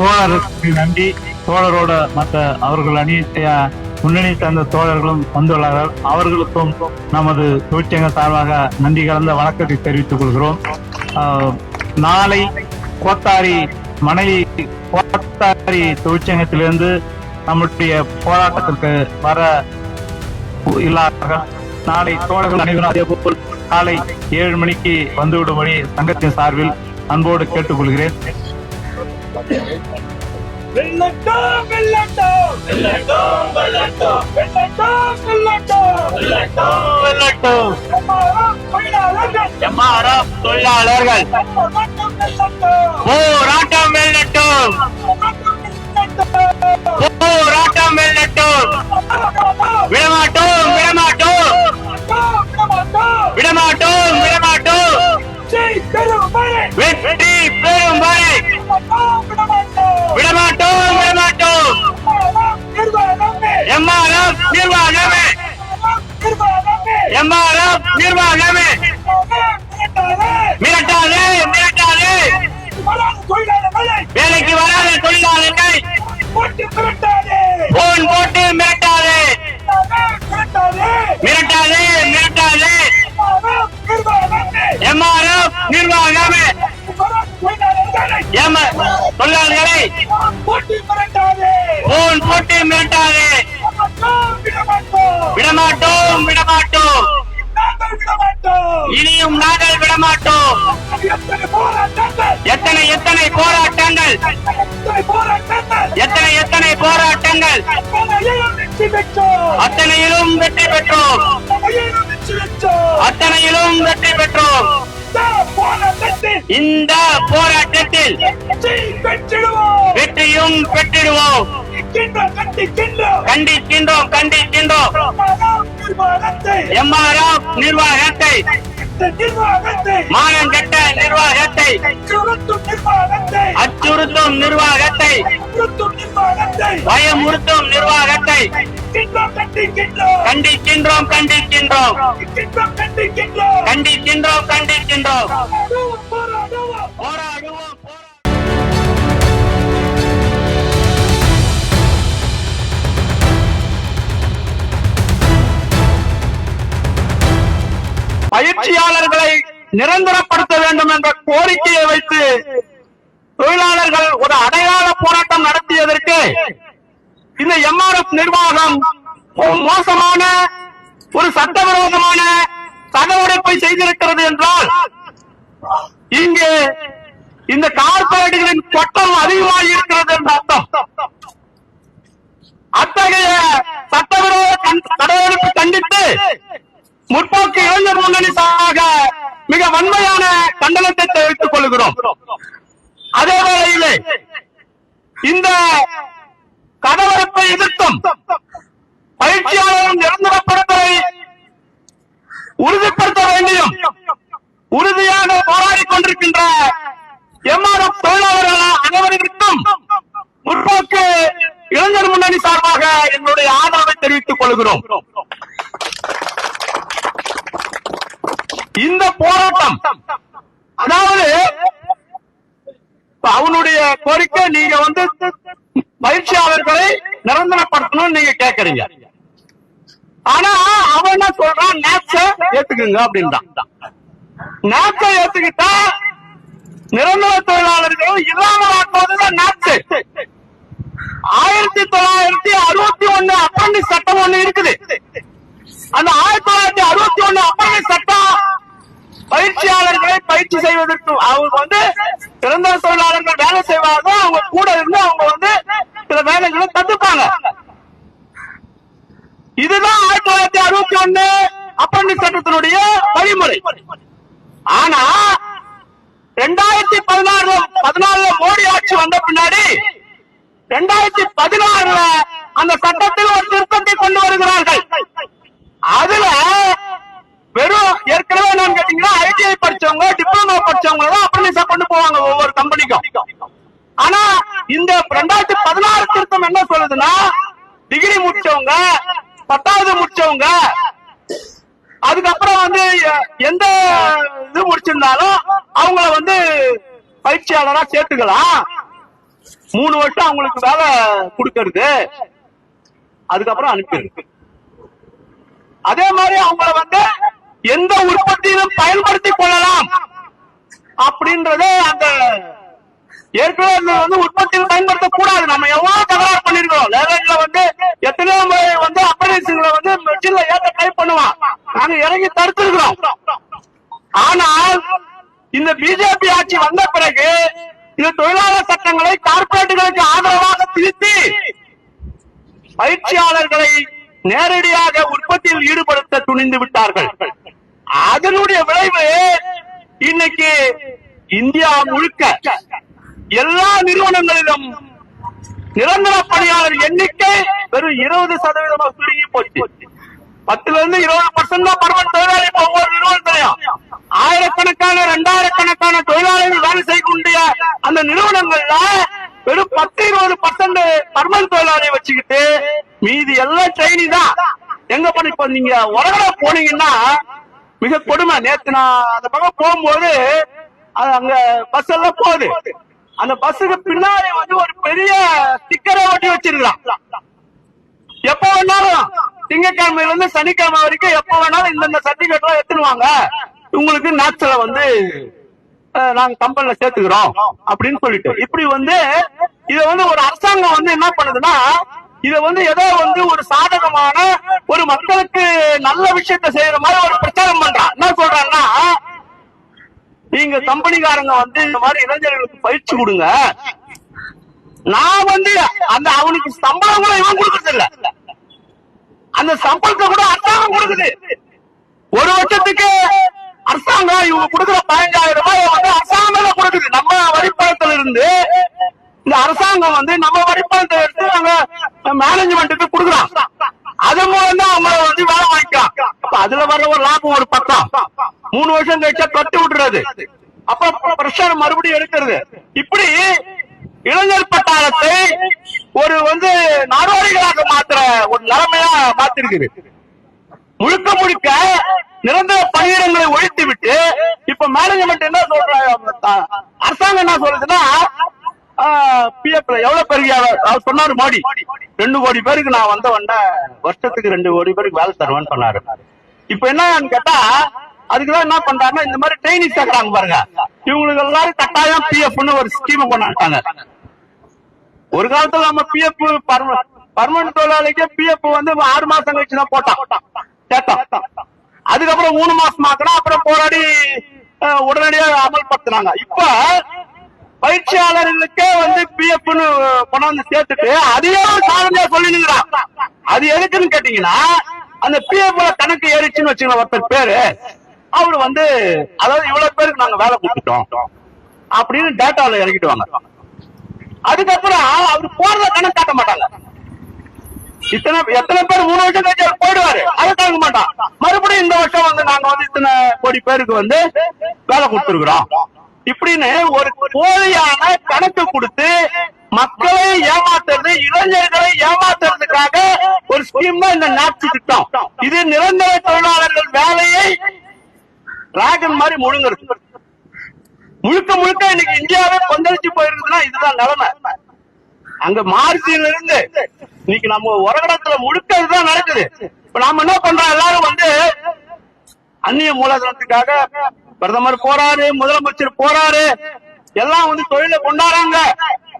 தோழருக்கு நன்றி. தோழரோட மற்ற அவர்கள் அணி முன்னணி சார்ந்த தோழர்களும் வந்துள்ளார்கள். அவர்களுக்கும் நமது தொழிற்சங்க சார்பாக நன்றி கலந்த வணக்கத்தை தெரிவித்துக் கொள்கிறோம். நாளை கோத்தாரி மணலி கோத்தாரி தொழிற்சங்கத்திலிருந்து நம்முடைய போராட்டத்திற்கு வர இல்லார்கள் நாளை தோழர்கள் அனைவரும் அதே போல் காலை ஏழு மணிக்கு வந்துவிடும்படி சங்கத்தின் சார்பில் அன்போடு கேட்டுக்கொள்கிறேன். வெள்ளட்டும் வெள்ளட்டும் வெள்ளட்டும் வெள்ளட்டும் வெள்ளட்டும் வெள்ளட்டும் எம்மாரம் தொழிலாளர்கள். எம்ஆர்எஃப் தொழிலாளர்கள். வெள்ளட்டும். வெள்ளட்டும். போராட்டம் வெல்லட்டும் நிர்வாகமே. மிரட்டாதே மிரட்டாதே. வேலைக்கு வராத தொழிலாளர்கள் போன் போட்டு மிரட்டாதே. மிரட்டாதே மிரட்டாதே. எம்ஆர்எஃப் நிர்வாகமே. எம் தொழிலாளர்களை போன் போட்டு மிரட்டாதே. விடமாட்டோம் விட இனியும் நாங்கள் விடமாட்டோம். எத்தனை எத்தனை போராட்டங்கள்? எத்தனை எத்தனை போராட்டங்கள்? அத்தனையிலும் வெற்றி பெற்றோம். அத்தனையிலும் வெற்றி பெற்றோம். இந்த போராட்டத்தில் வெற்றியும் பெற்றிடுவோம். கண்டிக்கின்றோம் கண்டிக்கின்றோம். எம்ஆர்எஃப் நிர்வாகத்தை மானங்கெட்ட நிர்வாகத்தை அச்சுறுத்தும் நிர்வாகத்தை பயமுறுத்தும் நிர்வாகத்தை கண்டிக்கின்றோம் கண்டிக்கின்றோம். கண்டிக்கின்றோம் கண்டிக்கின்றோம். போராடுவோம். பயிற்சியாளர்களை நிரந்தரப்படுத்த வேண்டும் என்ற கோரிக்கையை வைத்து தொழிலாளர்கள் ஒரு அடையாள போராட்டம் நடத்தியதற்கு இந்த எம்ஆர்எஃப் நிர்வாகம் மோசமான ஒரு சட்டவிரோதமான தகவடைப்பை செய்திருக்கிறது என்றால் இங்கு இந்த கார்பரேட்டுகளின் கொட்டம் அதிகமாக இருக்கிறது என்ற அர்த்தம். அத்தகைய சட்டவிரோத கண்- கடையெடுப்பு கண்டித்து முற்போக்கு இளைஞர் முன்னணி சார்பாக மிக வன்மையான கண்டனத்தை தெரிவித்துக் கொள்கிறோம். அதே வேளையிலே இந்த கதவரப்பை எதிர்த்தும் பயிற்சியாளரும் நிரந்தரப்படுத்தலை உறுதிப்படுத்த வேண்டியும் உறுதியாக போராடி கொண்டிருக்கின்ற எம்ஆர்எஃப் தொழிலாளர்கள் அனைவருக்கும் முற்போக்கு இளைஞர் முன்னணி சார்பாக என்னுடைய ஆதரவை தெரிவித்துக் கொள்கிறோம். இந்த போராட்டம். அதாவது அவனுடைய கோரிக்கை நீங்க வந்து பயிற்சியாளர்களை நிரந்தரப்படுத்தணும்னு நீங்க கேக்குறீங்க. ஆனா அவன் என்ன சொல்றான் நேப்ச ஏத்துக்குங்க அப்படின்னு நேப்ச ஏத்துக்கிட்டா நிரந்தர தொழிலாளர்கள் இல்லாமல் ஆக்குவதுதான் நேப்சு ஆயிரத்தி தொள்ளாயிரத்தி அறுபத்தி ஒண்ணு அப்பண்டி சட்டம் ஒண்ணு இருக்குது. அந்த ஆயிரத்தி தொள்ளாயிரத்தி அறுபத்தி ஒண்ணு அப்பண்டி சட்டம் பயிற்சியாளர்களை பயிற்சி செய்வதற்கு அவங்க வந்து நிரந்தர தொழிலாளர்கள் வேலை செய்வாங்க அவங்க கூட இருந்து அவங்க வந்து சில வேலைகளை தடுப்பாங்க இதுதான் ஆயிரத்தி தொள்ளாயிரத்தி அறுபத்தி ஒண்ணு அப்ரண்டிஸ் சட்டத்தினுடைய வழிமுறை. ஆனா ரெண்டாயிரத்தி பதினாறுல பதினாலுல மோடி ஆட்சி வந்த பின்னாடி ரெண்டாயிரத்தி பதினாறுல அந்த சட்டத்தில் ஒரு திருத்தத்தை கொண்டு வருகிறார்கள். அதுல வெறும் ஏற்கனவே என்னன்னு கேட்டீங்கன்னா ஐடிஐ படிச்சவங்க டிப்ளமோ படிச்சவங்க தான் அப்ரண்டிஸா கொண்டு போவாங்க ஒவ்வொரு கம்பெனிக்கும் ஆனா இந்த ரெண்டாயிரத்தி பதினாறு திருத்தம் என்ன சொல்லுதுன்னா டிகிரி முடிச்சவங்க பத்தாவது முடிச்சவங்க அதுக்கப்புறம் வந்து எந்த இது முடிச்சிருந்தாலும் அவங்கள வந்து பயிற்சியாளரா சேர்த்துக்கலாம். மூணு வருஷம் அவங்களுக்கு வேலை கொடுக்கறது. அதுக்கப்புறம் அனுப்பிடுது அதே மாதிரி அவங்கள வந்து எந்த உற்பத்தியிலும் பயன்படுத்திக் கொள்ளலாம் அப்படின்றத அந்த ஏற்கனவே வந்து உற்பத்தியில் பயன்படுத்த கூடாது. நம்ம எவ்வளவு தகராறு பண்ணிருக்கிறோம் லேலட்ல வந்து எத்தனையோ முறை வந்து அப்ரண்டிஸ்களை வந்து மெஷின்ல ஏத்த ட்ரை பண்ணுவான். நாங்க இறங்கி தடுத்திருக்கிறோம். ஆனால் இந்த பிஜேபி ஆட்சி வந்த பிறகு இந்த தொழிலாளர் சட்டங்களை கார்ப்பரேட்டுகளுக்கு ஆதரவாக திருத்தி பயிற்சியாளர்களை நேரடியாக உற்பத்தியில் ஈடுபடுத்த துணிந்து விட்டார்கள். அதனுடைய விளைவு இன்னைக்கு இந்தியா முழுக்க எல்லா நிறுவனங்களிலும் நிரந்தர பணியாளர் எண்ணிக்கை வெறும் இருபது சதவீதமாக சுருங்கி போச்சு. பத்துல இருந்து இருபது பர்சன்ட் தான் தொழிலாளி ஒவ்வொரு நிறுவனத்திலையும் ஆயிரக்கணக்கான ரெண்டாயிரக்கணக்கான தொழிலாளர்கள் வேலை செய்யக்கூடிய அந்த நிறுவனங்கள்ல வெறும் பத்து இருபது பர்சன்ட் பர்மல் தொழிலாளியை வச்சுக்கிட்டு மீதி எல்லாம் ட்ரெயினி தான். எங்க பண்ணி இப்ப நீங்க உலகம் போனீங்கன்னா மிக கொடுமை. நேத்து நான் அந்த பக்கம் போகும்போது அது அங்க பஸ் எல்லாம் போகுது. அந்த பஸ்ஸுக்கு பின்னாடி வந்து ஒரு பெரிய ஸ்டிக்கரை ஒட்டி வச்சிருக்கான் எப்ப வேணாலும் திங்கக்கிழமையில இருந்து சனிக்கிழமை வரைக்கும் எப்ப வேணாலும் இந்தந்த சர்டிபிகேட் எல்லாம் எடுத்துருவாங்க உங்களுக்கு நேச்சுரல் வந்து நாங்க கம்பெனில சேர்த்துக்கிறோம் அப்படின்னு சொல்லிட்டு. இப்படி வந்து இத வந்து ஒரு அரசாங்கம் வந்து என்ன பண்ணுதுன்னா இத வந்து ஏதோ வந்து ஒரு சாதகமான ஒரு மக்களுக்கு நல்ல விஷயத்த செய்யற மாதிரி ஒரு பிரச்சாரம் பண்றான் என்ன சொல்றான்னா நீங்க கம்பெனிக்காரங்க வந்து இந்த மாதிரி இளைஞர்களுக்கு பயிற்சி கொடுங்க. நான் வந்து அந்த அவனுக்கு சம்பளம் கூட இவன் கொடுக்கறது இல்ல. அந்த சம்பளத்தை கூட அரசாங்கம் கொடுக்குது. ஒரு வருஷத்துக்கு அரசாங்கம் இவங்க கொடுக்குற பதினஞ்சாயிரம் ரூபாய் வந்து அரசாங்கம் கொடுக்குது. நம்ம வரிப்பணத்துல இருந்து இந்த அரசாங்கம் வந்து நம்ம வரிப்பணத்தை எடுத்து நாங்க மேனேஜ்மெண்ட்டுக்கு கொடுக்குறோம் அது மூலம் தான் அவங்க வந்து வேலை வாங்கிக்கலாம் அப்ப அதுல வர்ற ஒரு லாபம் ஒரு பக்கம் மூணு வருஷம் கழிச்சா கட்டு விட்டுறது. அப்ப பிரஷர் மறுபடியும் எடுக்கிறது. இப்படி இளைஞர் பட்டாளத்தை ஒரு வந்து நாடோடிகளாக மாத்துற ஒரு நிலைமையா மாத்திருக்குது. முழுக்க முழுக்க நிரந்தர பணியிடங்களை ஒழித்து விட்டு இப்ப மேனேஜ்மெண்ட் என்ன சொல்றாங்க அரசாங்கம் என்ன சொல்றதுன்னா பிஎஃப்ல எவ்வளவு பேருக்கு அவர் அவர் சொன்னாரு மோடி. ரெண்டு கோடி பேருக்கு நான் வந்த உடனே வருஷத்துக்கு ரெண்டு கோடி பேருக்கு வேலை தருவேன்னு சொன்னாரு. இப்ப என்னன்னு கேட்டா அதுக்குதான் என்ன பண்றாங்க இந்த மாதிரி ட்ரைனிங் சேர்க்கறாங்க பாருங்க. இவங்களுக்கு எல்லாரும் கட்டாயம் பிஎஃப்னு ஒரு ஸ்கீம் கொண்டாட்டாங்க ஒரு காலத்துல நம்ம பிஎஃப் பர்மனன்ட் தொழிலாளிக்கு பிஎஃப் வந்து ஆறு மாசம் கழிச்சு தான் போட்டான். கேட்டோம் அதுக்கப்புறம் மூணு மாசம் ஆக்கணும் அப்புறம் போராடி உடனடியாக அமல்படுத்தினாங்க. இப்ப பயிற்சியாளர்களுக்கே வந்து பிஎஃப்னு கொண்டாந்து சேர்த்துட்டு அதையே ஒரு சாதனையா சொல்லினுங்கிறான் அது எதுக்குன்னு கேட்டீங்கன்னா அந்த பிஎஃப்ல கணக்கு ஏறிச்சுன்னு வச்சுக்கலாம் ஒருத்தர் பேரு. அவரு வந்து அதாவது இவ்வளவு பேருக்கு நாங்க வேலை கொடுத்துட்டோம் அப்படின்னு டேட்டால இறக்கிடுவாங்க அதுக்கப்புறம் அவர் போறத கணக்கு காட்ட மாட்டாங்க. இத்தனை எத்தனை பேர் மூணு வருஷம் கழிச்சு போயிடுவாரு. அதை தாங்க மாட்டான் மறுபடியும் இந்த வருஷம் வந்து நாங்க வந்து இத்தனை கோடி பேருக்கு வந்து வேலை கொடுத்துருக்குறோம். இப்படின்னு ஒரு போலியான கணக்கு கொடுத்து மக்களை ஏமாத்துறது இளைஞர்களை ஏமாத்துறதுக்காக ஒரு ஸ்கீம் தான் இந்த நாட்டு திட்டம். இது நிரந்தர தொழிலாளர்கள் வேலையை டிராகன் மாதிரி முழுங்குறது. முழுக்க முழுக்க இன்னைக்கு இந்தியாவே கொந்தளிச்சு போயிருக்குதுன்னா இதுதான் நிலைமை. அங்க மார்ச்சியில இருந்து இன்னைக்கு நம்ம உரகடத்துல முழுக்க இதுதான் நடக்குது. இப்ப நாம என்ன பண்றோம்? எல்லாரும் வந்து அந்நிய மூலதனத்துக்காக பிரதமர் போறாரு முதலமைச்சர் போறாரு. எல்லாம் வந்து தொழிலை கொண்டாடுறாங்க.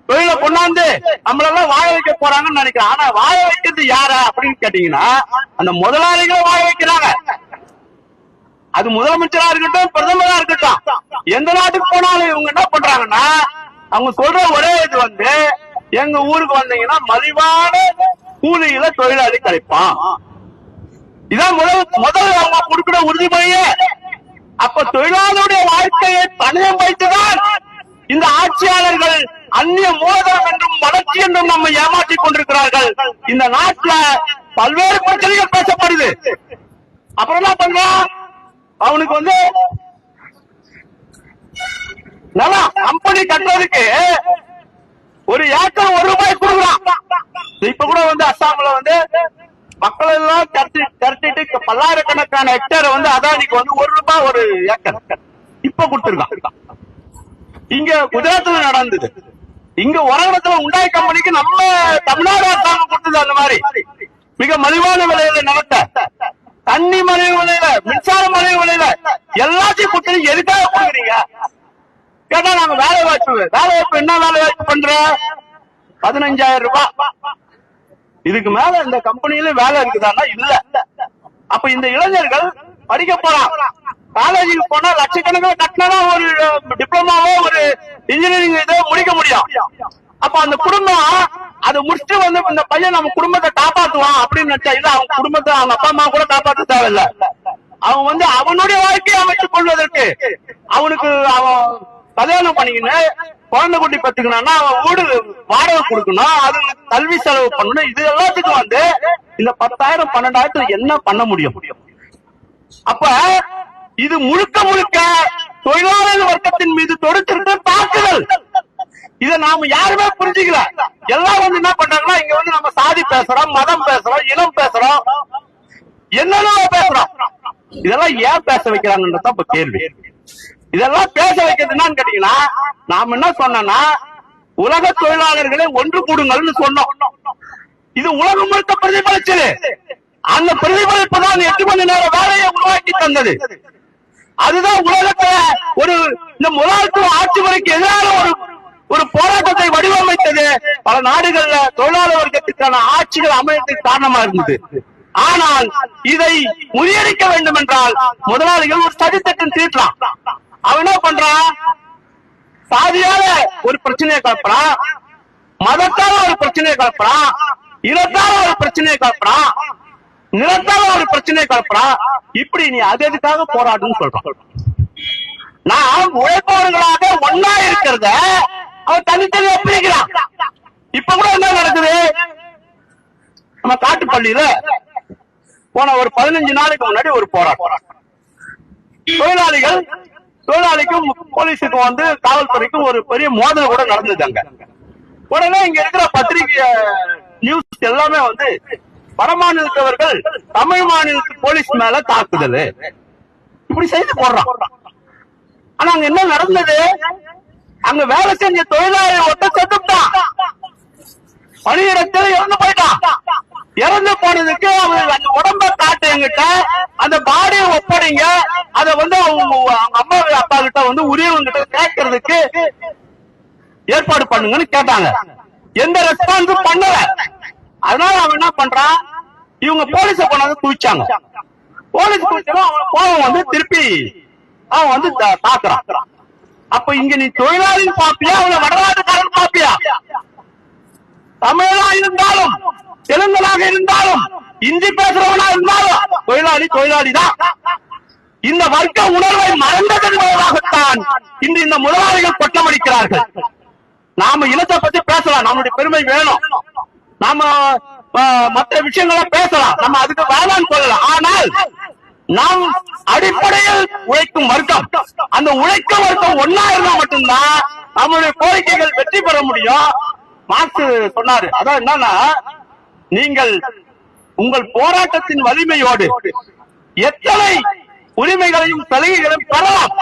தொழில கொண்டாந்து நம்மளெல்லாம் வாழ வைக்க போறாங்கன்னு நினைக்கிறேன். ஆனா வாழ வைக்கிறது யார அப்படின்னு கேட்டீங்கன்னா அந்த முதலாளிகளை வாழ வைக்கிறாங்க. அது முதலமைச்சரா இருக்கட்டும் பிரதமரா இருக்கட்டும். எந்த நாட்டுக்கு போனாலும் இவங்க என்ன பண்றாங்கன்னா அவங்க சொல்ற ஒரே இது வந்து எங்க ஊருக்கு வந்தீங்கன்னா மலிவான கூலியில தொழிலாளி கிடைப்பான். இதான் முதல் முதல் அவங்க கொடுக்கிற உறுதிமொழியே. அப்ப தொழிலாளருடைய வாழ்க்கையை தனியம் வைத்துதான் இந்த ஆட்சியாளர்கள் அந்நிய மோதல் என்றும் வளர்ச்சி என்றும் நம்ம ஏமாற்றிக் கொண்டிருக்கிறார்கள். இந்த நாட்டுல பல்வேறு பிரச்சனைகள் பேசப்படுது. அப்புறம் என்ன பண்றான் அவனுக்கு வந்து நல்லா கம்பெனி கட்டுறதுக்கு ஒரு ஏக்கர் ஒரு ரூபாய் கொடுக்குறான் இப்ப கூட வந்து அசாம்ல வந்து மக்கள் எல்லாம் திரட்டி திரட்டிட்டு பல்லாயிரக்கணக்கான ஹெக்டேர் வந்து அதானிக்கு வந்து ஒரு ரூபாய் ஒரு ஏக்கர். இப்ப கொடுத்துருக்கான். இங்க குஜராத்ல நடந்தது. இங்க உலகத்துல உண்டாய் கம்பெனிக்கு நம்ம தமிழ்நாடு அரசாங்கம் கொடுத்தது அந்த மாதிரி. மிக மலிவான விலையில நடத்த தண்ணி மலிவு விலையில மின்சார மலிவு விலையில எல்லாத்தையும் கொடுத்து எதுக்காக கொடுக்குறீங்க? கேட்டா நாங்க வேலை வாய்ப்பு. வேலை வாய்ப்பு என்ன வேலை வாய்ப்பு பண்ற? பதினஞ்சாயிரம் ரூபாய் இதுக்கு மேல இந்த கம்பெனியில வேலை இருக்குதான்னா இல்ல. அப்ப இந்த இளைஞர்கள் படிக்க போறான் காலேஜுக்கு போனா லட்சக்கணக்கில் கட்டினா ஒரு டிப்ளமாவோ ஒரு இன்ஜினியரிங் இதோ முடிக்க முடியும். அப்ப அந்த குடும்பம் அதை முடிச்சுட்டு வந்து இந்த பையன் நம்ம குடும்பத்தை காப்பாத்துவான் அப்படின்னு நினைச்சா இல்ல அவன் குடும்பத்தை அவங்க அப்பா அம்மா கூட காப்பாத்த தேவையில்ல. அவன் வந்து அவனுடைய வாழ்க்கையை அமைத்துக் கொள்வதற்கு அவனுக்கு அவன் கல்யாணம் பண்ணிக்கின்னு குழந்தை குட்டி பத்துக்கணும்னா அவன் வீடு வாடகை கொடுக்கணும் அது கல்வி செலவு பண்ணணும் இது எல்லாத்துக்கும் வந்து இந்த பத்தாயிரம் பன்னெண்டாயிரத்துல என்ன பண்ண முடியும்? அப்ப இது முழுக்க முழுக்க தொழிலாளர் வர்க்கத்தின் மீது தொடுத்திருக்க தாக்குதல். இத நாம யாருமே புரிஞ்சுக்கல. எல்லாம் வந்து என்ன பண்றாங்கன்னா இங்க வந்து நம்ம சாதி பேசுறோம் மதம் பேசுறோம் இனம் பேசுறோம். என்னென்ன பேசுறோம். இதெல்லாம் ஏன் பேச வைக்கிறாங்கன்றதான் இப்ப கேள்வி. இதெல்லாம் பேச வைக்கிறது என்னன்னு கேட்டீங்கன்னா நாம என்ன சொன்னோம்னா உலக தொழிலாளர்களை ஒன்று கூடுங்கள்னு சொன்னோம். இது உலகம் முழுக்க பிரதிபலிச்சது. அந்த பிரதிபலிப்பு தான் எட்டு மணி நேர வேலையை உருவாக்கி தந்தது. அதுதான் உலகத்துல ஒரு இந்த முதலாளித்துவ ஆட்சி முறைக்கு எதிரான ஒரு ஒரு போராட்டத்தை வடிவமைத்தது. பல நாடுகள்ல தொழிலாளர் வர்க்கத்துக்கான ஆட்சிகள் அமையத்துக்கு காரணமா இருந்தது. ஆனால் இதை முறியடிக்க வேண்டும் என்றால் முதலாளிகள் ஒரு சதித்திட்டம் தீட்டலாம். அவன் என்ன பண்றான்? சாதியால ஒரு பிரச்சனையை கலப்புறான். மதத்தால ஒரு பிரச்சனையை கலப்புறான். இனத்தால ஒரு பிரச்சனையை கலப்புறான். நிலத்தால ஒரு பிரச்சனையை கலப்புறான். இப்படி நீ அது எதுக்காக போராடுன்னு சொல்றான். நாம் உழைப்பவர்களாக ஒன்னா இருக்கிறத அவன் தனித்தனியா பிரிக்கிறான். இப்ப கூட என்ன நடக்குது? நம்ம காட்டுப்பள்ளியில போன ஒரு பதினஞ்சு நாளைக்கு முன்னாடி ஒரு போராட்டம். தொழிலாளிகள் தொழிலாளிக்கும் போலீஸுக்கும் வந்து காவல்துறைக்கும் ஒரு பெரிய மோதல் கூட நடந்தது அங்க. உடனே இங்க இருக்கிற பத்திரிகை நியூஸ் எல்லாமே வந்து வடமாநிலத்தவர்கள் தமிழ் மாநிலத்து போலீஸ் மேல தாக்குதல். இப்படி செய்து போடுறான். ஆனா அங்க என்ன நடந்தது? அங்க வேலை செஞ்ச தொழிலாளி ஒட்ட செத்துட்டான். பணியிடத்தில் இறந்து போயிட்டான். இறந்து போனதுக்கு அவங்க அந்த உடம்ப காட்டு என்கிட்ட அந்த பாடியை ஒப்படைங்க அத வந்து அவங்க அவங்க அம்மா அப்பா கிட்ட வந்து உரியவங்க கேட்கறதுக்கு ஏற்பாடு பண்ணுங்கன்னு கேட்டாங்க. எந்த ரெஸ்பான்ஸும் பண்ணல. அதனால அவன் என்ன பண்றான்? இவங்க போலீஸ கொண்டாந்து குவிச்சாங்க. போலீஸ் குவிச்சதும் அவன் கோபம் வந்து திருப்பி அவன் வந்து தாக்குறான். அப்ப இங்க நீ தொழிலாளின்னு பாப்பியா? அவளை வடநாட்டுக்காரன் பாப்பியா? தமிழா இருந்தாலும் தெலுங்கனாக இருந்தாலும் இந்தி பேசுறவனா இருந்தாலும் தொழிலாளி தொழிலாளி தான் இந்த வர்க்க உணர்வை மறந்ததன் மூலமாகத்தான் இன்று இந்த முதலாளிகள் கொட்டமடிக்கிறார்கள் நாம இனத்தை பத்தி பேசலாம். நம்மளுடைய பெருமை வேணும். நாம மற்ற விஷயங்களை பேசலாம். நம்ம அதுக்கு வேணாம் சொல்லலாம். ஆனால் நாம் அடிப்படையில் உழைக்கும் வர்க்கம் அந்த உழைக்கும் வர்க்கம் ஒன்னா இருந்தா மட்டும்தான் நம்மளுடைய கோரிக்கைகள் வெற்றி பெற முடியும். மார்க்ஸ் சொன்னாரு. அதான் என்னன்னா நீங்கள் உங்கள் போராட்டத்தின் வலிமையோடு எத்தனை உரிமைகளையும் சலுகைகளையும் பெறலாம்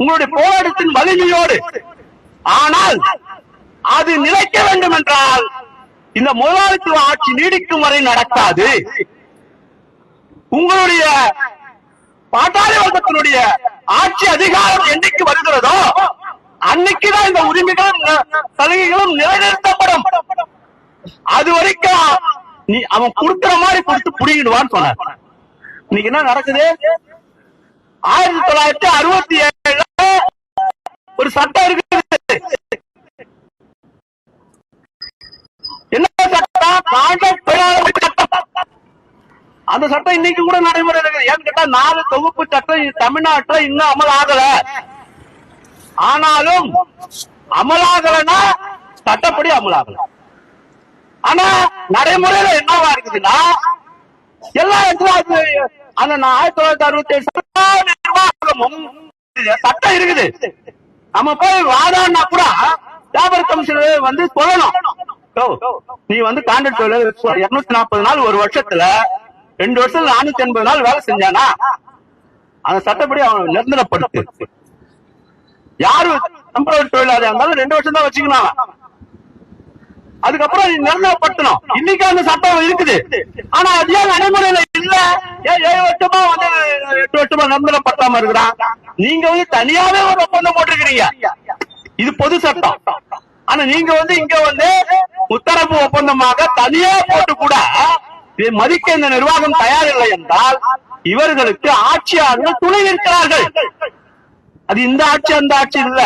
உங்களுடைய போராட்டத்தின் வலிமையோடு. ஆனால் அது நிலைக்க வேண்டும் என்றால் இந்த முதலாளித்துவ ஆட்சி நீடிக்கும் வரை நடக்காது. உங்களுடைய பாட்டாளி வர்க்கத்தினுடைய ஆட்சி அதிகாரம் என்னைக்கு வருகிறதோ அன்னைக்குதான் இந்த உரிமைகளும் சலுகைகளும் நிலைநிறுத்தப்படும். அது வரைக்கும் நீ அவன் கொடுக்கிற மாதிரி கொடுத்து புடிங்கிடுவான்னு சொன்னார். இன்னைக்கு என்ன நடக்குது? ஆயிரத்தி தொள்ளாயிரத்தி அறுபத்தி ஏழுல ஒரு சட்டம் இருக்குது. என்ன சட்டம்? கான்ட்ராக்ட் தொழிலாளர் சட்டம் அந்த சட்டம் இன்னைக்கு கூட நடைமுறை இருக்குது. ஏன்னு கேட்டா நாலு தொகுப்பு சட்டம் தமிழ்நாட்டுல இன்னும் அமல் ஆகல ஆனாலும் அமலாகலன்னா சட்டப்படி அமலாகல. ஆனா நடைமுறையில என்னவா இருக்குதுன்னா எல்லா இடத்துலயும் ஆனா அந்த நான் ஆயிரத்தி தொள்ளாயிரத்தி அறுபத்தி ஏழு நிர்வாகமும் சட்டம் இருக்குது. நம்ம போய் வாதாடினா கூட லேபர் கமிஷனர் வந்து சொல்லணும். நீ வந்து கான்ட்ராக்ட் தொழிலாளர் இருநூத்தி நாற்பது நாள் ஒரு வருஷத்துல ரெண்டு வருஷத்துல நானூத்தி எண்பது நாள் வேலை செஞ்சானா? அந்த சட்டப்படி அவன் நிரந்தரப்படுத்து. யாரு டெம்பரரி தொழிலாளியா இருந்தாலும் ரெண்டு வருஷம் தான் வச்சுக்கணும். அதுக்கப்புறம் நிர்ணயப்படுத்தணும். இன்னைக்கு அந்த சட்டம் இருக்குது. ஆனா அது ஏன் நடைமுறையில இல்ல? ஏன் ஏழு வருஷமா வந்து எட்டு வருஷமா நிர்ணயப்படுத்தாம இருக்கிறான் நீங்க வந்து தனியாவே ஒரு ஒப்பந்தம் போட்டிருக்கிறீங்க. இது பொது சட்டம். ஆனா நீங்க வந்து இங்க வந்து உத்தரவு ஒப்பந்தமாக தனியா போட்டு கூட மதிக்க இந்த நிர்வாகம் தயாரில்லை என்றால் இவர்களுக்கு ஆட்சியாளர்கள் துணை இருக்கிறார்கள் அது இந்த ஆட்சி அந்த ஆட்சி இல்ல.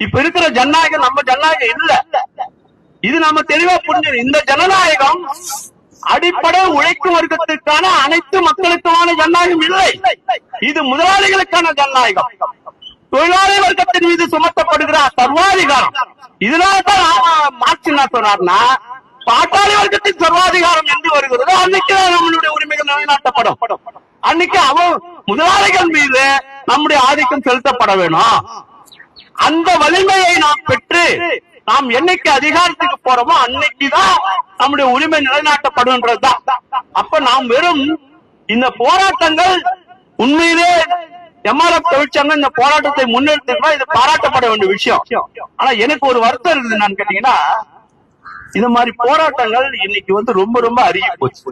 இப்ப இருக்கிற ஜனநாயகம் நம்ம ஜனநாயகம் இல்ல. இது நம்ம தெளிவா புரிஞ்சது இந்த ஜனநாயகம் அடிப்படை உழைக்கும் வர்க்கத்திற்கான அனைத்து மக்களுக்குமான ஜனநாயகம் இல்லை. இது முதலாளிகளுக்கான ஜனநாயகம். தொழிலாளி வர்க்கத்தின் மீது சுமத்தப்படுகிற சர்வாதிகாரம். இதனால தான் மார்க்ஸ் என்ன சொன்னார்னா பாட்டாளி வர்க்கத்தின் சர்வாதிகாரம் என்று வருகிறது. அன்னைக்கு நம்மளுடைய உரிமைகள் நிலைநாட்டப்படும். அன்னைக்கு அவன் முதலாளிகள் மீது நம்முடைய ஆதிக்கம் செலுத்தப்பட வேணும். அந்த வலிமையை நாம் பெற்று நாம் என்னைக்கு அதிகாரத்துக்கு போறோமோ அன்னைக்குதான் நம்முடைய உரிமை நிலைநாட்டப்படும்ன்றதுதான் அப்ப நாம் வெறும் இந்த போராட்டங்கள் உண்மையிலே எம்ஆர்எஃப் தொழிற்சங்கம் இந்த போராட்டத்தை முன்னெடுத்துக்கா இது பாராட்டப்பட வேண்டிய விஷயம். ஆனா எனக்கு ஒரு வருத்தம் இருக்குது என்னன்னு கேட்டீங்கன்னா இந்த மாதிரி போராட்டங்கள் இன்னைக்கு வந்து ரொம்ப ரொம்ப அருகி போச்சு.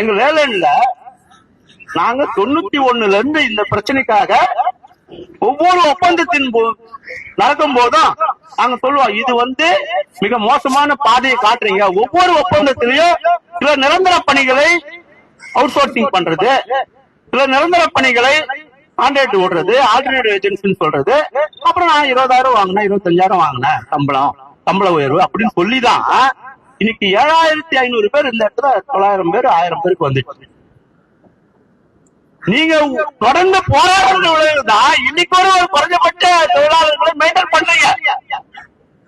எங்க வேலையில நாங்க தொண்ணூத்தி ஒண்ணுல இருந்து இந்த பிரச்சனைக்காக ஒவ்வொரு ஒப்பந்தத்தின் போ- நடக்கும் போதும் நாங்க சொல்லுவோம் இது வந்து மிக மோசமான பாதையை காட்டுறீங்க. ஒவ்வொரு ஒப்பந்தத்திலையும் சில நிரந்தர பணிகளை அவுட் சோர்சிங் பண்றது. சில நிரந்தர பணிகளை கான்ட்ராக்ட் விடுறது ஆல்டர்னேட்டிவ் ஏஜென்சின்னு சொல்றது. அப்புறம் நான் இருபதாயிரம் வாங்கினேன் இருபத்தஞ்சாயிரம் வாங்கினேன் சம்பளம் சம்பள உயர்வு அப்படின்னு சொல்லிதான். இன்னைக்கு ஏழாயிரத்தி ஐநூறு பேர் இந்த இடத்துல தொள்ளாயிரம் பேர் ஆயிரம் பேருக்கு வந்துட்டு நீங்க தொடர்ந்து போராடுறது விளைவுதான் இன்னைக்கு ஒரு குறைஞ்சபட்ச தொழிலாளர்களை மெயின்டைன் பண்றீங்க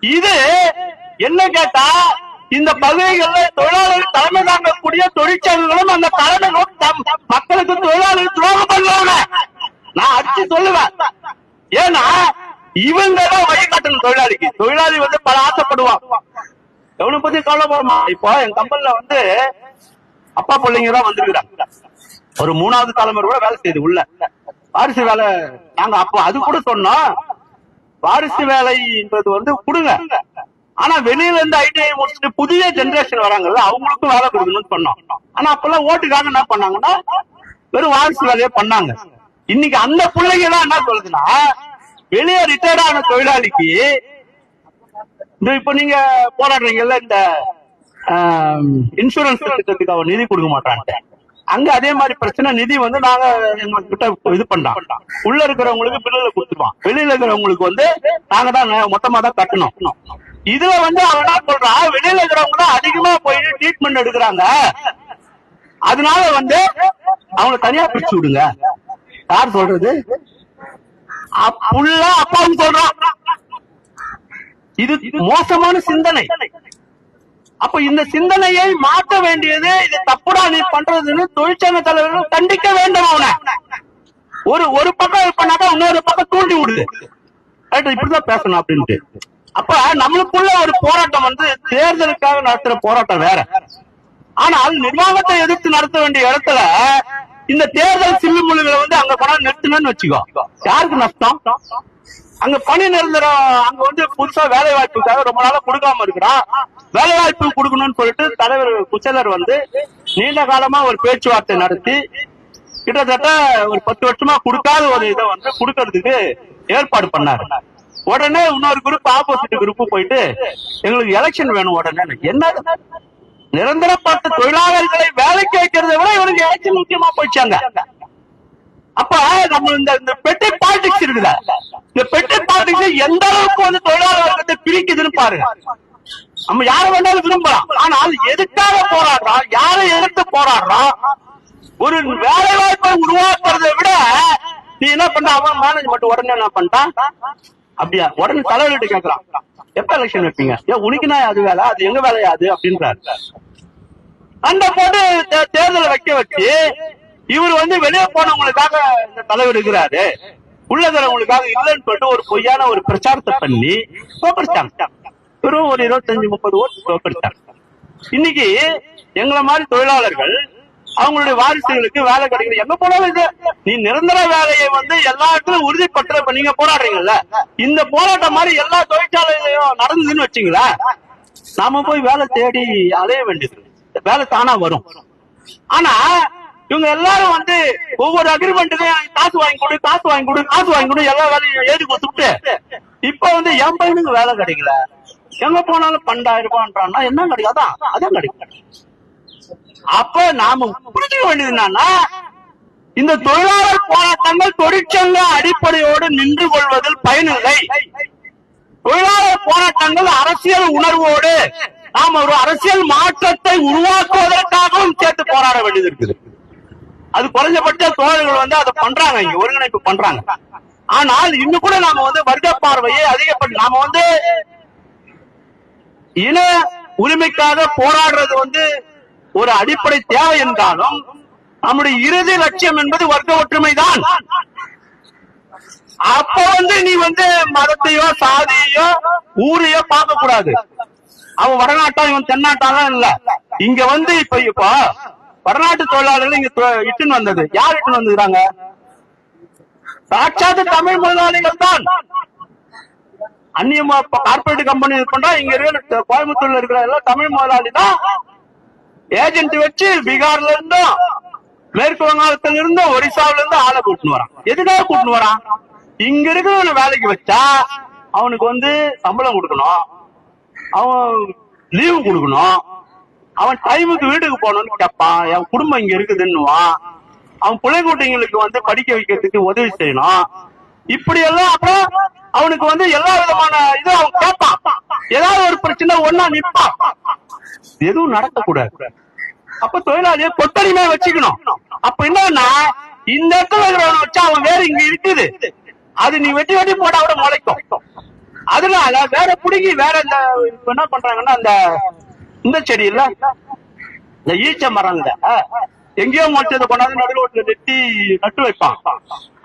இது என்ன கேட்டா இந்த பகுதிகளில் தொழிலாளர்கள் தலைமை தாங்கக்கூடிய தொழிற்சங்கங்களும் அந்த தலைமைகளும் தம் மக்களுக்கு தொழிலாளர்கள் துரோகம் பண்ணுவாங்க. நான் அடிச்சு சொல்லுவேன். ஏன்னா இவங்க தான் வழிகாட்டணும் தொழிலாளிக்கு. தொழிலாளி வந்து பல ஆசைப்படுவான். எவனை பத்தி கவலைப்படமா இப்போ என் கம்பெனில வந்து அப்பா பிள்ளைங்க தான் வந்திருக்கிறாங்க. ஒரு மூணாவது தலைமுறை கூட வேலை செய்யுது உள்ள. வாரிசு வேலை நாங்க அப்ப அது கூட சொன்னோம். வாரிசு வேலைன்றது வந்து கொடுங்க. ஆனா வெளியில இருந்து ஐடிஐ முடிச்சுட்டு புதிய ஜெனரேஷன் வராங்கல்ல அவங்களுக்கும் வேலை கொடுக்கணும்னு சொன்னோம். ஆனா அப்பெல்லாம் ஓட்டுக்காக என்ன பண்ணாங்கன்னா வெறும் வாரிசு வேலையை பண்ணாங்க. இன்னைக்கு அந்த பிள்ளைங்க தான் என்ன சொல்லுதுன்னா வெளியே ரிட்டையர்ட் ஆன தொழிலாளிக்கு இந்த இப்ப நீங்க போராடுறீங்கல்ல இந்த இன்சூரன்ஸ் திட்டத்துக்கு அவன் நிதி கொடுக்க மாட்டான்ட்டு அங்க அதே மாதிரி பிரச்சனை நிதி வந்து நாங்க எங்க கிட்ட இது பண்ணோம் உள்ள இருக்கிறவங்களுக்கு பில்லுல கொடுத்துருவான் வெளியில இருக்கிறவங்களுக்கு வந்து நாங்க தான் மொத்தமா தான் கட்டணும். இதுல வந்து அவன் என்ன சொல்றான் வெளியில இருக்கிறவங்க தான் அதிகமா போய் ட்ரீட்மெண்ட் எடுக்கிறாங்க. அதனால வந்து அவங்க தனியா பிரிச்சு விடுங்க. யார் சொல்றது? அப்~ புள்ள அப்பாவும் சொல்றான் இது மோசமான சிந்தனை. அப்ப இந்த சிந்தனையை மாற்ற வேண்டியது இது தப்புடா நீ பண்றதுன்னு தொழிற்சங்க தலைவர்கள் கண்டிக்க வேண்டும் அவனை. ஒரு ஒரு பக்கம் இது இன்னொரு பக்கம் தூண்டி விடுது. இப்படிதான் பேசணும் அப்படின்ட்டு. அப்ப நம்மளுக்குள்ள ஒரு போராட்டம் வந்து தேர்தலுக்காக நடத்துற போராட்டம் வேற. ஆனால் நிர்வாகத்தை எதிர்த்து நடத்த வேண்டிய இடத்துல இந்த தேர்தல் சில்லுமுள்ளுகளை வந்து அங்க கொண்டாந்து நிறுத்தினு வச்சுக்கோ. யாருக்கு நஷ்டம்? அங்க பணி நிரந்தரம் அங்க வந்து புதுசா வேலை வாய்ப்புக்காக ரொம்ப நாளா கொடுக்காம இருக்கிறான். வேலை வாய்ப்பு கொடுக்கணும்னு சொல்லிட்டு தலைவர் குச்சலர் வந்து நீண்ட காலமா ஒரு பேச்சுவார்த்தை நடத்தி கிட்டத்தட்ட ஒரு பத்து வருஷமா கொடுக்காத ஒரு இதை வந்து கொடுக்கறதுக்கு ஏற்பாடு பண்ணாரு. உடனே இன்னொரு குரூப் ஆப்போசிட் குரூப் போயிட்டு எங்களுக்கு எலெக்ஷன் வேணும் உடனே. என்ன? நிரந்தரப்பட்ட தொழிலாளர்களை வேலைக்கு வைக்கிறத விட இவனுக்கு எலெக்ஷன் முக்கியமா போயிச்சாங்க அப்ப நம்ம இந்த இந்த பெட்டி பாலிடிக்ஸ் இருக்குல்ல? இந்த பெட்டி பாலிடிக்ஸ் எந்த அளவுக்கு வந்து தொழிலாளர் வர்க்கத்தை பிரிக்குதுன்னு பாருங்க. நம்ம யாரை வேணாலும் விரும்பலாம். ஆனால் எதுக்காக போராடுறோம் யாரை எதிர்த்து போராடுறோம் ஒரு வேலை வாய்ப்பை உருவாக்குறதை விட நீ என்ன பண்ண? அவன் மேனேஜ்மெண்ட் உடனே என்ன பண்ணிட்டான்? அப்படியா? உடனே தலைவர்கிட்ட கேட்கலாம் எப்ப எலெக்ஷன் வைப்பீங்க? ஏன் உனக்குனா அது வேலை? அது எங்க வேலையா அது? அப்படின்றாரு. அந்த போட்டு தே- தேர்தலை வைக்க வச்சு இவர் வந்து வெளியே போனவங்களுக்காக இந்த தலைவர் இருக்கிறாரு உள்ள இருக்கிறவங்களுக்காக இல்லைன்னு சொல்லிட்டு ஒரு பொய்யான ஒரு பிரச்சாரத்தை பண்ணி தோக்கடிச்சாங்க வெறும் ஒரு இருபத்தஞ்சு முப்பது ஓட்டு தோக்கடிச்சாங்க இன்னைக்கு எங்களை மாதிரி தொழிலாளர்கள் அவங்களுடைய வாரிசுகளுக்கு வேலை கிடைக்கல. எங்க போனாலும் இது? நீ நிரந்தர வேலையை வந்து எல்லா இடத்துலயும் உறுதிப்பட்டு இப்ப நீங்க போராடுறீங்கல்ல? இந்த போராட்டம் மாதிரி எல்லா தொழிற்சாலையிலையும் நடந்ததுன்னு வச்சுங்களேன் நாம போய் வேலை தேடி அலைய வேண்டியது. வேலை தானா வரும். ஆனா இவங்க எல்லாரும் வந்து ஒவ்வொரு அக்ரிமெண்ட்லயும் காசு வாங்கி கொடு காசு வாங்கி கொடு காசு வாங்கி கொடு எல்லா வேலையும் ஏறி கொடுத்துட்டு இப்ப வந்து என் பையனுக்கு வேலை கிடைக்கல. எங்க போனாலும் பன்னெண்டாயிரம் ரூபான்றான்னா என்ன கிடைக்கும்? அதான் அதான் கிடைக்கும். அப்ப நாம புரிஞ்சுக்க வேண்டியது என்னன்னா இந்த தொழிலாளர் போராட்டங்கள் தொழிற்சங்க அடிப்படையோடு நின்று கொள்வதில் பயனில்லை தொழிலாளர் போராட்டங்கள் அரசியல் உணர்வோடு நாம் ஒரு அரசியல் மாற்றத்தை உருவாக்குவதற்காகவும் சேர்த்து போராட வேண்டியது இருக்குது. அது குறைஞ்சபட்ச தோழர்கள் வந்து அதை பண்றாங்க இங்க ஒருங்கிணைப்பு பண்றாங்க. ஆனால் இன்னும் கூட நாம வந்து வர்க்க பார்வையை அதிகப்பட்டு நாம வந்து இன உரிமைக்காக போராடுறது வந்து ஒரு அடிப்படை தேவை என்றாலும் நம்முடைய இறுதி லட்சியம் என்பது வர்க்க ஒற்றுமைதான். அப்ப வந்து நீ வந்து மதத்தையோ சாதியோ ஊரையோ பார்க்க கூடாது அவன் வடநாட்டம் இவன் தென்னாட்டாலாம் இல்ல. இங்க வந்து இப்ப இப்போ வடநாட்டு தொழிலாளர்கள் இங்க இட்டுன்னு வந்தது. யார் இட்டுன்னு வந்துக்கிறாங்க? சாட்சாத்து தமிழ் முதலாளிகள் தான். அந்நிய கார்பரேட் கம்பெனி இது பண்றா இங்க இருக்கிற கோயம்புத்தூர்ல இருக்கிற எல்லாம் தமிழ் முதலாளி தான். ஏஜென்ட் வச்சு பீகார்ல இருந்தும் மேற்கு வங்காளத்துல இருந்தும் ஒரிசாவில இருந்து ஆளை கூட்டின்னு வரான். எதுக்காக கூட்டின்னு வரான்? இங்க இருக்கிறவன வேலைக்கு வச்சா அவனுக்கு வந்து சம்பளம் கொடுக்கணும். அவன் லீவு கொடுக்கணும். அவன் டைமுக்கு வீட்டுக்கு போகணும்னு கேட்பான். என் குடும்பம் இங்க இருக்குதுன்னுவான் அவன் பிள்ளைக்குட்டிங்களுக்கு வந்து படிக்க வைக்கிறதுக்கு உதவி செய்யணும். இப்படி எல்லாம் அப்புறம் அவனுக்கு வந்து எல்லா விதமான இதுவும் அவன் கேட்பான். ஏதாவது ஒரு பிரச்சனை ஒன்னா நிற்பான். எதுவும் நடக்கக்கூடாது. அப்ப தொழிலாளியை கொத்தடிமை வச்சுக்கணும். அப்ப என்னன்னா இந்த இடத்துல இருக்கிறவனை வச்சா அவன் வேற இங்க இருக்குது. அது நீ வெட்டி வெட்டி போட்டா கூட முளைக்கும். அதனால வேற புடுங்கி வேற இந்த என்ன பண்றாங்கன்னா அந்த இந்த செடி இல்ல இந்த ஈச்ச மரம் இல்ல எங்கேயோ முளைச்சது கொண்டாந்து நடு ரோட்ல நெட்டி நட்டு வைப்பான்.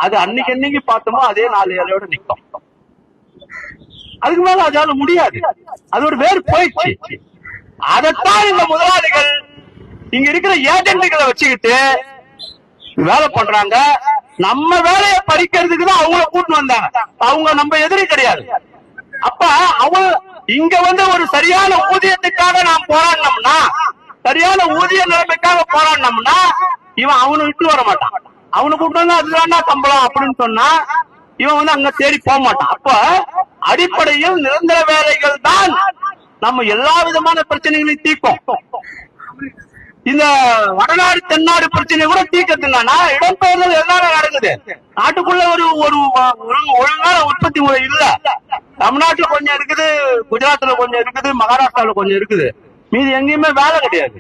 அது அன்னைக்கு அன்னைக்கு பார்த்தோமோ அதே நாலு இலையோட நிற்கும். அதுக்கு மேல அதால முடியாது. அது ஒரு வேறு போயிடுச்சு அதைத்தான் இந்த முதலாளிகள் இங்க இருக்கிற ஏஜென்ட்களை வச்சுக்கிட்டு வேலை பண்றாங்க. நம்ம வேலையை படிக்கிறதுக்கு தான் அவங்கள கூட்டு வந்தாங்க. அவங்க நம்ம எதிரி கிடையாது. அப்ப அவங்க இங்க வந்து ஒரு சரியான ஊதியத்துக்காக நாம் போராடினோம்னா சரியான ஊதிய நிலைமைக்காக போராடினோம்னா இவன் அவனை விட்டு வர மாட்டான். அவனை கூட்டு வந்து அதுதான் சம்பளம் அப்படின்னு சொன்னா இவன் வந்து அங்க தேடி போக மாட்டான். அப்ப அடிப்படையில் நிரந்தர வேலைகள் தான் நம்ம எல்லா விதமான பிரச்சனைகளையும் தீர்க்கும். இந்த வடநாடு தென்னாடு பிரச்சனை கூட தீக்கத்துனா இடம்பெயர்தல் எல்லாரும் நடக்குது? நாட்டுக்குள்ள ஒரு ஒரு ஒழுங்கான உற்பத்தி முறை இல்ல. தமிழ்நாட்டுல கொஞ்சம் இருக்குது குஜராத்ல கொஞ்சம் இருக்குது மகாராஷ்டிரால கொஞ்சம் இருக்குது. மீதி எங்கேயுமே வேலை கிடையாது.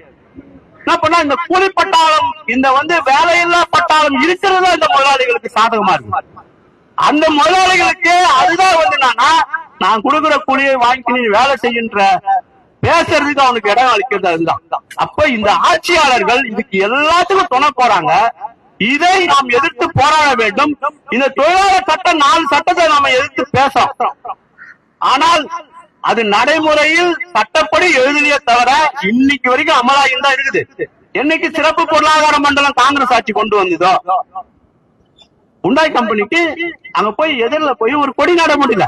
என்ன பண்ணா இந்த கூலி பட்டாளம் இந்த வந்து வேலையில்லா பட்டாளம் இருக்கிறது இந்த முதலாளிகளுக்கு சாதகமா இருக்கு. அந்த முதலாளிகளுக்கு அதுதான் வந்து என்னன்னா நான் கொடுக்குற கூலியை வாங்கி நீ வேலை செய்கின்ற பேசுறதுக்கு அவனுக்கு இடம் அளிக்கிறது அதுதான். அப்ப இந்த ஆட்சியாளர்கள் இதுக்கு எல்லாத்துக்கும் துணை போறாங்க. இதை நாம் எதிர்த்து போராட வேண்டும். இந்த தொழிலாளர் சட்டம் நாலு சட்டத்தை நாம எதிர்த்து பேசுறோம் ஆனால் அது நடைமுறையில் சட்டப்படி எழுதிய தவிர இன்னைக்கு வரைக்கும் அமலாகி தான் இருக்குது. என்னைக்கு சிறப்பு பொருளாதார மண்டலம் காங்கிரஸ் ஆட்சி கொண்டு வந்ததோ உண்டாய் கம்பெனிக்கு அங்க போய் எதிரில போய் ஒரு கொடி நட முடியல.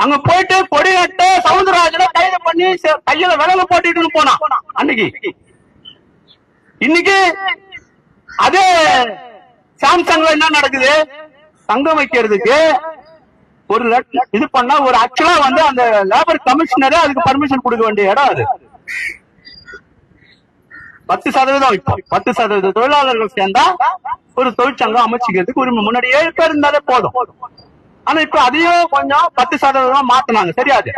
அங்க போயிட்டு கொடி நட்டு சவுந்தரராஜன கைது பண்ணி கையில விலங்கு போட்டுட்டு போனான். அன்னைக்கு. இன்னைக்கு அதே சாம்சங்ல என்ன நடக்குது? தங்கம் வைக்கிறதுக்கு ஒரு இது பண்ணா ஒரு ஆக்சுவலா வந்து அந்த லேபர் கமிஷனரே அதுக்கு பர்மிஷன் கொடுக்க வேண்டிய இடம் அது. பத்து சதவீதம் இப்போ. பத்து சதவீத தொழிலாளர்கள் சேர்ந்தா ஒரு தொழிற்சங்கம் அமைச்சுக்கிறதுக்கு உரிமை. முன்னாடி ஏழு பேர் இருந்தாலே போதும். ஆனா இப்ப அதையும் கொஞ்சம் பத்து சதவீதம் மாத்தினாங்க. சரியாது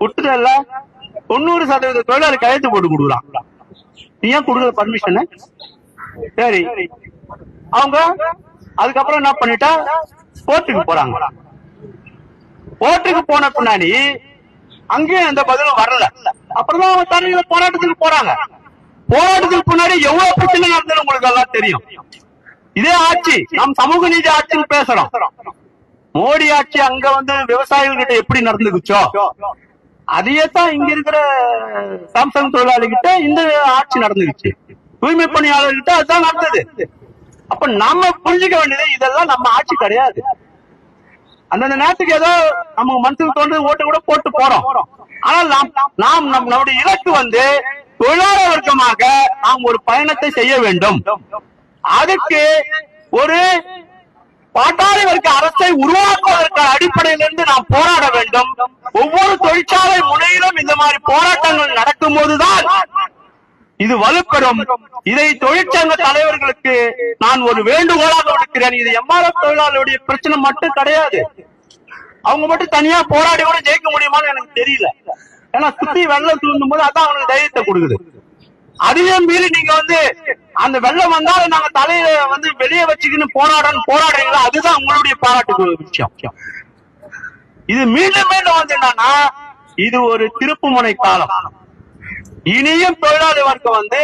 விட்டுல தொண்ணூறு சதவீத தொழிலாளி கையெழுத்து போட்டு கொடுக்குறான். நீ ஏன் கொடுக்குற பர்மிஷன் சரி. அவங்க அதுக்கப்புறம் என்ன பண்ணிட்டா கோர்ட்டுக்கு போறாங்க. கோர்ட்டுக்கு போன பின்னாடி அங்கேயும் எந்த பதிலும் வரல. அப்புறம் தான் அவங்க போராட்டத்துக்கு போறாங்க. போராட்டத்துக்கு முன்னாடி எவ்வளவு பிரச்சனை நடந்தது உங்களுக்கு எல்லாம் தெரியும். இதே ஆட்சி நம் சமூக நீதி ஆட்சின்னு பேசுறோம். மோடி ஆட்சி அங்க வந்து விவசாயிகள் கிட்ட எப்படி நடந்துக்குச்சோ அதையே தான் இங்க இருக்கிற சாம்சங் தொழிலாளிகிட்ட இந்த ஆட்சி நடந்துருச்சு தூய்மை பணியாளர்கிட்ட அதுதான் நடந்தது. அப்ப நாம புரிஞ்சுக்க வேண்டியது இதெல்லாம் நம்ம ஆட்சி கிடையாது. அந்தந்த நேரத்துக்கு ஏதோ நமக்கு மனசுக்கு தோன்று ஓட்டு கூட போட்டு போறோம். ஆனால் நாம் நாம் நம் நம்முடைய இலக்கு வந்து தொழிலாளர் வர்க்கமாக நாம் ஒரு பயணத்தை செய்ய வேண்டும். அதுக்கு ஒரு பாட்டாளி வர்க்க அரசை உருவாக்குவதற்கு அடிப்படையிலிருந்து நாம் போராட வேண்டும். ஒவ்வொரு தொழிற்சாலை முனையிலும் இந்த மாதிரி போராட்டங்கள் நடக்கும் போதுதான் இது வலுப்பெறும். இதை தொழிற்சங்க தலைவர்களுக்கு நான் ஒரு வேண்டுகோளாக விடுக்கிறேன். இது எம்ஆர்எஃப் தொழிலாளருடைய பிரச்சனை மட்டும் கிடையாது. அவங்க மட்டும் தனியா போராடி கூட ஜெயிக்க முடியுமான்னு எனக்கு தெரியல. ஏன்னா சுத்தி வெள்ளம் சூழ்ந்தும் போது அதான் அவனுக்கு தைரியத்தை கொடுக்குது. அதையும் மீறி நீங்க வந்து அந்த வெள்ளம் வந்தாலும் நாங்க தலையில வந்து வெளியே வச்சுக்கின்னு போராடணும் போராடுறீங்களா? அதுதான் உங்களுடைய பாராட்டுக்கு விஷயம். இது மீண்டும் மீண்டும் வந்து என்னன்னா இது ஒரு திருப்புமுனை காலம். இனியும் தொழிலாளி வர்க்கம் வந்து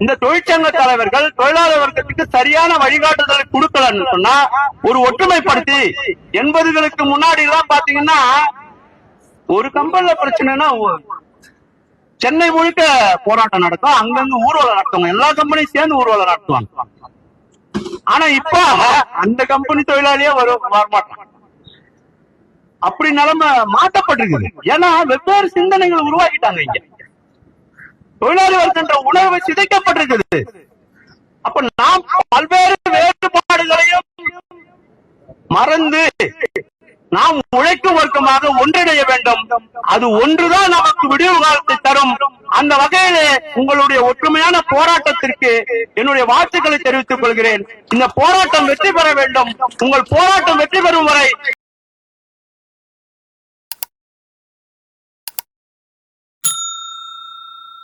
இந்த தொழிற்சங்க தலைவர்கள் தொழிலாளர் வர்க்கத்துக்கு சரியான வழிகாட்டுதலை கொடுக்கலன்னு சொன்னா ஒரு ஒற்றுமைப்படுத்தி எண்பதுகளுக்கு முன்னாடி எல்லாம் பாத்தீங்கன்னா ஒரு கம்பெனில பிரச்சனைனா சென்னை முழுக்க போராட்டம் நடக்கும். அங்கங்க ஊர்வலம் நடத்துவாங்க. எல்லா கம்பெனியும் சேர்ந்து ஊர்வலம் நடத்துவாங்க. ஆனா இப்ப அந்த கம்பெனி தொழிலாளியே வரும் வரமாட்டான். அப்படி நிலைமை மாற்றப்பட்டிருக்குது. ஏன்னா வெவ்வேறு சிந்தனைகள் உருவாக்கிட்டாங்க இங்க. தொழிலாளி வர்க்கின்ற உணர்வு சிதைக்கப்பட்டிருக்குது. அப்ப நாம் பல்வேறு வேறுபாடுகளையும் மறந்து நாம் உழைக்கும் வர்க்கமாக ஒன்றிணைய வேண்டும். அது ஒன்றுதான் நமக்கு விடிவு காலத்தை தரும். அந்த வகையிலே உங்களுடைய ஒற்றுமையான போராட்டத்திற்கு என்னுடைய வாழ்த்துக்களை தெரிவித்துக் கொள்கிறேன். இந்த போராட்டம் வெற்றி பெற வேண்டும். உங்கள் போராட்டம் வெற்றி பெறும் வரை